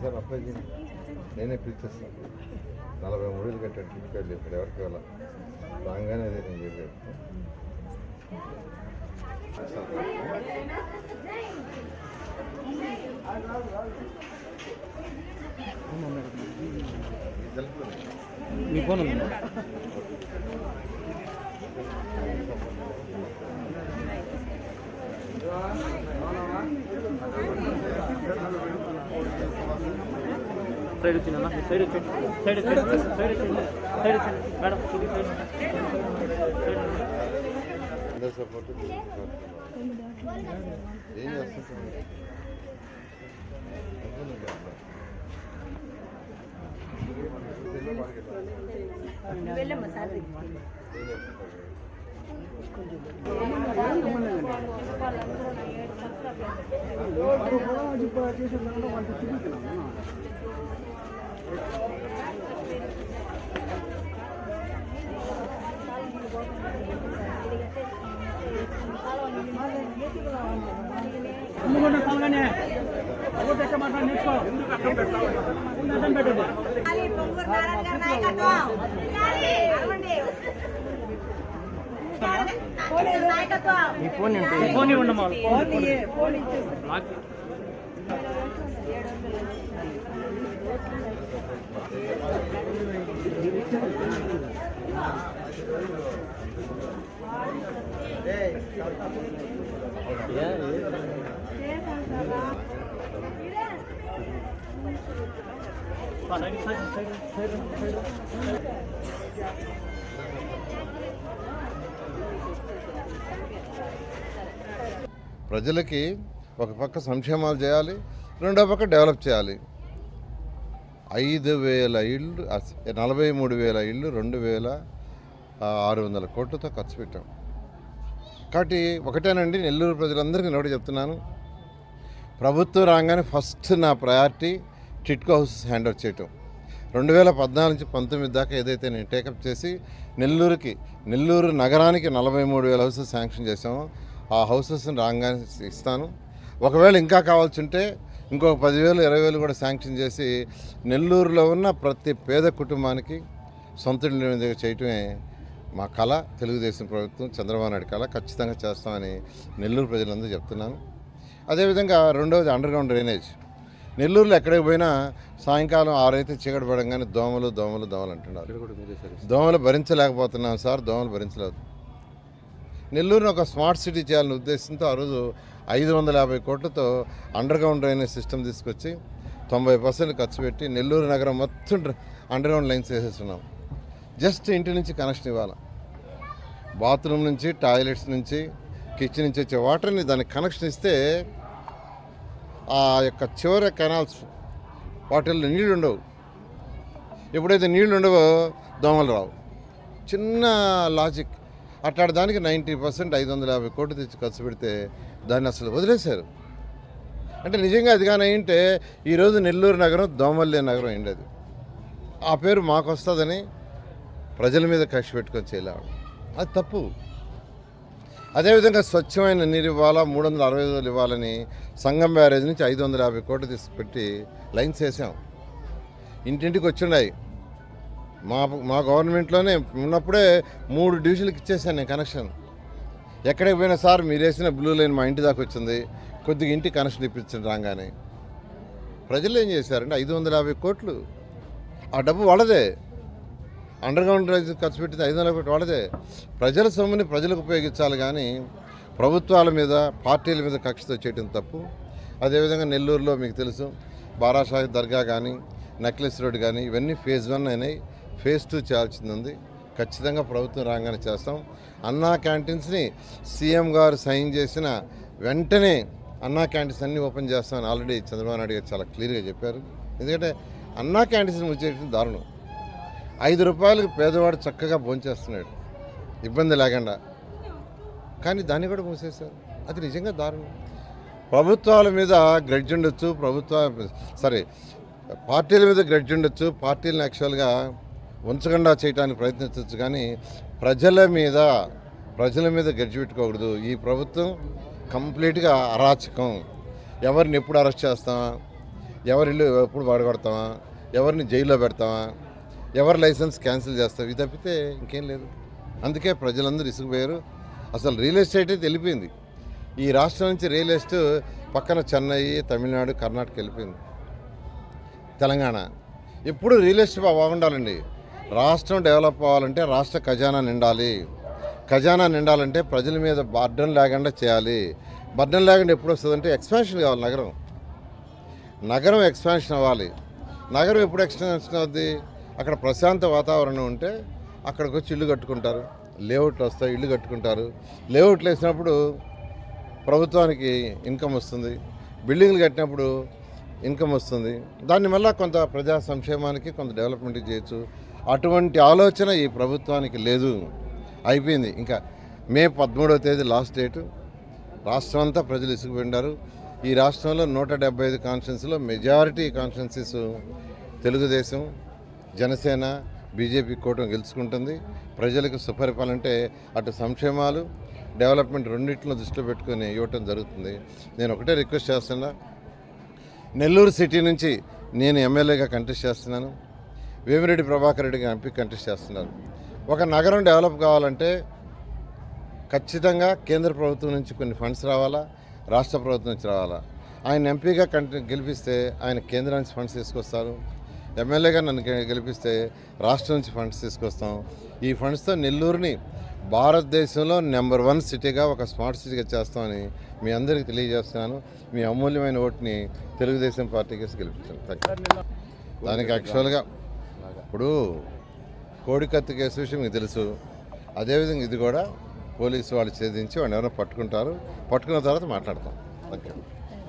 Sir apply చేయండి నేనే పిలిచేస్తాను నలభై మూడు కట్టాడు టికెట్ కార్డు ఇప్పుడు ఎవరికి వెళ్ళాలి రాగానే అదే నేను చెప్పేది మీ ఫోన్ ఉంది? సైడ్ వచ్చిందన్న సైడ్ వచ్చి సైడ్ వచ్చి సైడ్ వచ్చింది సైడ్ వచ్చింది మేడం ఇది సైడ్ సపోర్ట్ ఏం చేస్తుంటారు అమ్ముకుంటే సలగానే ఈ ఫోన్ ఫోన్ ఉండమ్మా ఫోన్ ఫోన్ ఇచ్చేసి Yeah, yeah. ప్రజలకి ఒక పక్క సంక్షేమాలు చేయాలి రెండో పక్క డెవలప్ చేయాలి. ఐదు వేల ఇళ్ళు నలభై మూడు వేల ఇళ్ళు రెండు వేల ఆరు వందల కోట్లతో ఖర్చు పెట్టాం. కాబట్టి ఒకటేనండి నెల్లూరు ప్రజలందరికీ నిలబడి చెప్తున్నాను. ప్రభుత్వం రాగానే ఫస్ట్ నా priority TIDCO house hand over చేయటం. రెండు వేల పద్నాలుగు నుంచి పంతొమ్మిది దాకా ఏదైతే నేను టేకప్ చేసి నెల్లూరుకి నెల్లూరు నగరానికి నలభై మూడు వేల హౌసెస్ శాంక్షన్ చేసామో ఆ హౌసెస్ని రాగానే ఇస్తాను. ఒకవేళ ఇంకా కావాల్సి ఉంటే ఇంకొక పదివేలు ఇరవై వేలు కూడా శాంక్షన్ చేసి నెల్లూరులో ఉన్న ప్రతి పేద కుటుంబానికి సొంత ఇల్లు చేయటమే మా కళ. తెలుగుదేశం ప్రభుత్వం చంద్రబాబు నాయుడు కళ. ఖచ్చితంగా చేస్తామని నెల్లూరు ప్రజలందరూ చెప్తున్నాను. అదేవిధంగా రెండవది అండర్ గ్రౌండ్ డ్రైనేజ్ నెల్లూరులో ఎక్కడికి పోయినా సాయంకాలం ఆరైతే చీకటి పడంగానే దోమలు దోమలు దోమలు అంటున్నారు. దోమలు భరించలేకపోతున్నాం సార్ దోమలు భరించలేదు. నెల్లూరుని ఒక స్మార్ట్ సిటీ చేయాలనే ఉద్దేశంతో ఆ రోజు ఐదు వందల యాభై కోట్లతో అండర్ గ్రౌండ్ డ్రైనేజ్ సిస్టమ్ తీసుకొచ్చి తొంభై పర్సెంట్ ఖర్చు పెట్టి నెల్లూరు నగరం మొత్తం డ్ర- అండర్ గ్రౌండ్ లైన్స్ వేసేస్తున్నాం. జస్ట్ ఇంటి నుంచి కనెక్షన్ ఇవ్వాలి. బాత్రూమ్ నుంచి టాయిలెట్స్ నుంచి కిచెన్ నుంచి వచ్చే వాటర్ని దానికి కనెక్షన్ ఇస్తే ఆ యొక్క చివరి కెనాల్స్ వాటిల్లో నీళ్ళు ఉండవు. ఎప్పుడైతే నీళ్ళు ఉండవో దోమలు రావు. చిన్న లాజిక్ అట్లాంటి దానికి నైంటీ పర్సెంట్ ఐదు వందల యాభై కోట్లు తెచ్చి ఖర్చు పెడితే దాన్ని అసలు వదిలేశారు. అంటే నిజంగా అది కానీ అయింటే ఈరోజు నెల్లూరు నగరం దోమల్లే నగరం అయింది ఆ పేరు మాకు వస్తుందని ప్రజల మీద కక్ష పెట్టుకొని చేయలేము. అది తప్పు. అదేవిధంగా స్వచ్ఛమైన నీరు ఇవ్వాలా? మూడు వందల అరవై ఐదు ఇవ్వాలని సంగం బ్యారేజ్ నుంచి ఐదు వందల యాభై కోట్లు తీసుకుపెట్టి లైన్స్ వేసాం. ఇంటింటికి వచ్చిండాయి. మా మా గవర్నమెంట్లోనే ఉన్నప్పుడే మూడు డివిజన్లకు ఇచ్చేసాను నేను కనెక్షన్. ఎక్కడికి పోయినా సార్ మీరు వేసిన బ్లూ లైన్ మా ఇంటి దాకా వచ్చింది. కొద్దిగా ఇంటి కనెక్షన్ ఇప్పించండి రాగానే. ప్రజలు ఏం చేశారంటే ఐదు వందల యాభై కోట్లు. ఆ డబ్బు వాళ్ళదే. అండర్ గ్రౌండ్ డ్రైనేజ్ ఖర్చు పెట్టింది ఐదు వందల కోట్లు వాడితే ప్రజల సొమ్ముని ప్రజలకు ఉపయోగించాలి కానీ ప్రభుత్వాల మీద పార్టీల మీద కక్షతో చేయడం తప్పు. అదేవిధంగా నెల్లూరులో మీకు తెలుసు బారాషాహి దర్గా కానీ నెక్లెస్ రోడ్ కానీ ఇవన్నీ ఫేజ్ వన్ అయినాయి. ఫేజ్ టూ చేయాల్సింది ఉంది ఖచ్చితంగా ప్రభుత్వం రాగానే చేస్తాం. అన్నా క్యాంటీన్స్ని సీఎం గారు సైన్ చేసిన వెంటనే అన్నా క్యాంటీన్స్ అన్నీ ఓపెన్ చేస్తామని ఆల్రెడీ చంద్రబాబు నాయుడు గారు చాలా క్లియర్గా చెప్పారు. ఎందుకంటే అన్నా క్యాంటీన్స్ వచ్చేసి దారుణం. ఐదు రూపాయలకు పేదవాడు చక్కగా భోంచేస్తున్నాడు. ఇబ్బంది లేకుండా. కానీ దాన్ని కూడా మూసేశారు. అది నిజంగా దారుణం. ప్రభుత్వాల మీద గ్రడ్జ్ ఉండొచ్చు ప్రభుత్వ సారీ పార్టీల మీద గ్రడ్జ్ ఉండొచ్చు పార్టీలను యాక్చువల్గా ఉంచకుండా చేయడానికి ప్రయత్నించవచ్చు కానీ ప్రజల మీద ప్రజల మీద గడిచి పెట్టుకోకూడదు. ఈ ప్రభుత్వం కంప్లీట్గా అరాచకం. ఎవరిని ఎప్పుడు అరెస్ట్ చేస్తామా? ఎవరిల్లు ఎప్పుడు పడగొడతామా ఎవరిని జైల్లో పెడతామా? ఎవరి లైసెన్స్ క్యాన్సిల్ చేస్తావు? ఇది తప్పితే ఇంకేం లేదు. అందుకే ప్రజలందరూ ఇసుకుపోయారు. అసలు రియల్ ఎస్టేటే తెలిపింది. ఈ రాష్ట్రం నుంచి రియల్ ఎస్టేట్ పక్కన చెన్నై తమిళనాడు కర్ణాటక వెళ్ళిపోయింది. తెలంగాణ. ఎప్పుడు రియల్ ఎస్టేట్ బాగుండాలండి. రాష్ట్రం డెవలప్ అవ్వాలంటే రాష్ట్ర ఖజానా నిండాలి. ఖజానా నిండాలంటే ప్రజల మీద బర్డన్ లేకుండా చేయాలి. బర్డన్ లేకుండా ఎప్పుడు వస్తుందంటే ఎక్స్పాన్షన్ కావాలి నగరం. నగరం ఎక్స్పాన్షన్ అవ్వాలి. నగరం ఎప్పుడు ఎక్స్పాన్షన్ అవుద్ది? అక్కడ ప్రశాంత వాతావరణం ఉంటే అక్కడికి వచ్చి ఇల్లు కట్టుకుంటారు. లేఅవుట్లు వస్తాయి ఇల్లు కట్టుకుంటారు. లేఅవుట్లు వేసినప్పుడు ప్రభుత్వానికి ఇన్కమ్ వస్తుంది. బిల్డింగ్లు కట్టినప్పుడు ఇన్కమ్ వస్తుంది. దాన్ని మళ్ళీ కొంత ప్రజా సంక్షేమానికి కొంత డెవలప్మెంట్ చేయొచ్చు. అటువంటి ఆలోచన ఈ ప్రభుత్వానికి లేదు. అయిపోయింది. ఇంకా మే పదమూడవ తేదీ లాస్ట్ డేటు. రాష్ట్రం అంతా ప్రజలు ఇసుకుపోయినారు ఈ రాష్ట్రంలో నూట డెబ్బై ఐదు కాన్స్టిట్యున్సీలో majority constituencies Telugu Desam. Janasena BJP కూటమి గెలుచుకుంటుంది. ప్రజలకు సుపరిపాలన అంటే అటు సంక్షేమాలు డెవలప్మెంట్ రెండింటిలో దృష్టిలో పెట్టుకొని ఇవ్వటం జరుగుతుంది. నేను ఒకటే రిక్వెస్ట్ చేస్తున్నా. నెల్లూరు సిటీ నుంచి నేను ఎమ్మెల్యేగా కంటెస్ట్ చేస్తున్నాను. వేమిరెడ్డి ప్రభాకర్ రెడ్డిగా ఎంపీ కంటెస్ట్ చేస్తున్నారు ఒక నగరం డెవలప్ కావాలంటే ఖచ్చితంగా కేంద్ర ప్రభుత్వం నుంచి కొన్ని ఫండ్స్ రావాలా? రాష్ట్ర ప్రభుత్వం నుంచి రావాలా? ఆయన ఎంపీగా కంటి గెలిపిస్తే ఆయన కేంద్రానికి ఫండ్స్ తీసుకొస్తారు. ఎమ్మెల్యేగా నన్ను గెలిపిస్తే రాష్ట్రం నుంచి ఫండ్స్ తీసుకొస్తాం. ఈ ఫండ్స్తో నెల్లూరుని భారతదేశంలో నెంబర్ వన్ సిటీగా ఒక స్మార్ట్ సిటీగా చేస్తామని మీ అందరికీ తెలియజేస్తున్నాను. మీ అమూల్యమైన ఓటుని తెలుగుదేశం పార్టీకి వేసి గెలిపించాను దానికి యాక్చువల్గా ఇప్పుడు కోడికత్తి కేసు విషయం మీకు తెలుసు. అదేవిధంగా ఇది కూడా పోలీసు వాళ్ళు ఛేదించి వాళ్ళు ఎవరైనా పట్టుకుంటారు. పట్టుకున్న తర్వాత మాట్లాడతాం. ఓకే